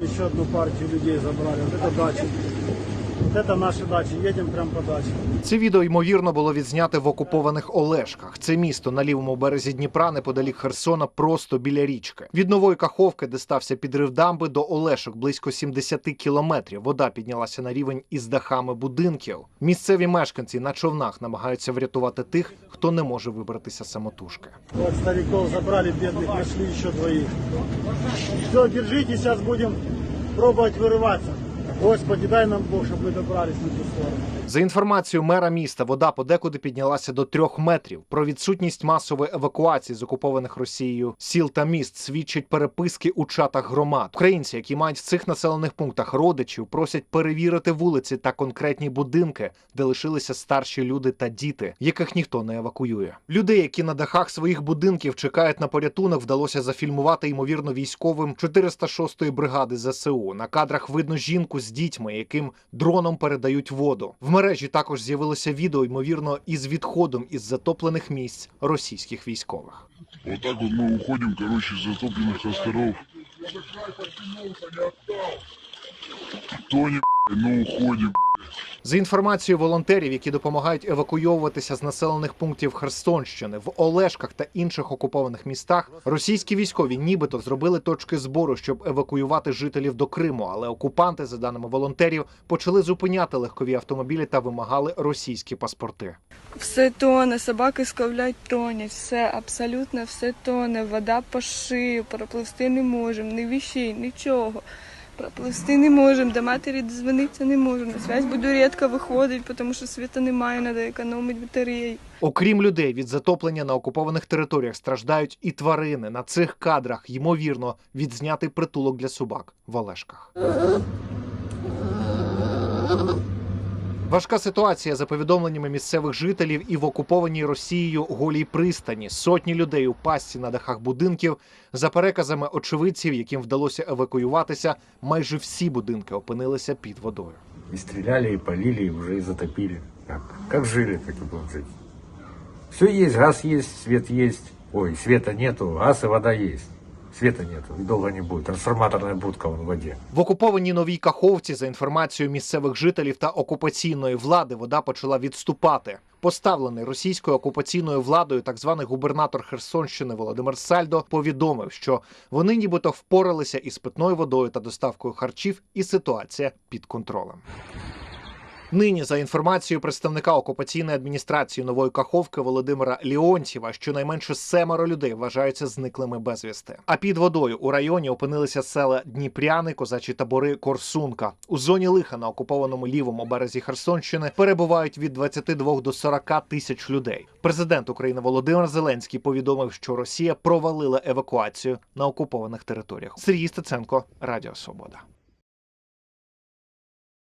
Еще одну партию людей забрали. Вот это дача. Вот это наши дачи. Едем прям по даче. Це відео ймовірно було відзняте в окупованих Олешках. Це місто на лівому березі Дніпра, неподалік Херсона, просто біля річки. Від нової каховки, де стався підрив дамби, до Олешок близько 70 кілометрів. Вода піднялася на рівень із дахами будинків. Місцеві мешканці на човнах намагаються врятувати тих, хто не може вибратися самотужки. Вот стариков забрали, бедных, нашли еще двоих. Все, держите, сейчас будем пробовать вырываться. Господи, дай нам Бог, чтобы мы добрались на ту сторону. За інформацією мера міста, вода подекуди піднялася до трьох метрів. Про відсутність масової евакуації з окупованих Росією сіл та міст свідчать переписки у чатах громад. Українці, які мають в цих населених пунктах родичів, просять перевірити вулиці та конкретні будинки, де лишилися старші люди та діти, яких ніхто не евакуює. Людей, які на дахах своїх будинків чекають на порятунок, вдалося зафільмувати ймовірно військовим 406-ї бригади ЗСУ. На кадрах видно жінку з дітьми, яким дроном передають воду. В мережі також з'явилося відео, ймовірно, із відходом із затоплених місць російських військових. Отак так ми мы уходим, короче, с затопленных островов. Тонем, ну уходим. За інформацією волонтерів, які допомагають евакуйовуватися з населених пунктів Херсонщини в Олешках та інших окупованих містах, російські військові нібито зробили точки збору, щоб евакуювати жителів до Криму. Але окупанти, за даними волонтерів, почали зупиняти легкові автомобілі та вимагали російські паспорти. Все тоне, собаки сковлять тонять, все, абсолютно все тоне, вода по шию, пропливти не можемо, ні віщей, нічого. Пропливти не можемо, до матері дозвонитися не можемо. На связь буду рідко виходити, тому що світу немає, треба економити батареї. Окрім людей від затоплення на окупованих територіях страждають і тварини. На цих кадрах ймовірно відзнятий притулок для собак в Олешках. Важка ситуація за повідомленнями місцевих жителів і в окупованій Росією голій пристані. Сотні людей у пастці на дахах будинків. За переказами очевидців, яким вдалося евакуюватися, майже всі будинки опинилися під водою. И стреляли, и полили, и уже и затопили. Как жили, так и будем жить. Все есть, газ есть, свет есть. Ой, света нету, газ и вода есть. Света нету, и долго не будет. Трансформаторная будка в воде. В окупованій новій Каховці, за інформацією місцевих жителів та окупаційної влади, вода почала відступати. Поставлений російською окупаційною владою так званий губернатор Херсонщини Володимир Сальдо повідомив, що вони нібито впоралися із питною водою та доставкою харчів, і ситуація під контролем. Нині, за інформацією представника окупаційної адміністрації нової Каховки Володимира Ліонтьєва, щонайменше семеро людей вважаються зниклими безвісти. А під водою у районі опинилися села Дніпряни, козачі табори Корсунка. У зоні лиха на окупованому лівому березі Херсонщини перебувають від 22 до 40 тисяч людей. Президент України Володимир Зеленський повідомив, що Росія провалила евакуацію на окупованих територіях. Сергій Стеценко, Радіо Свобода.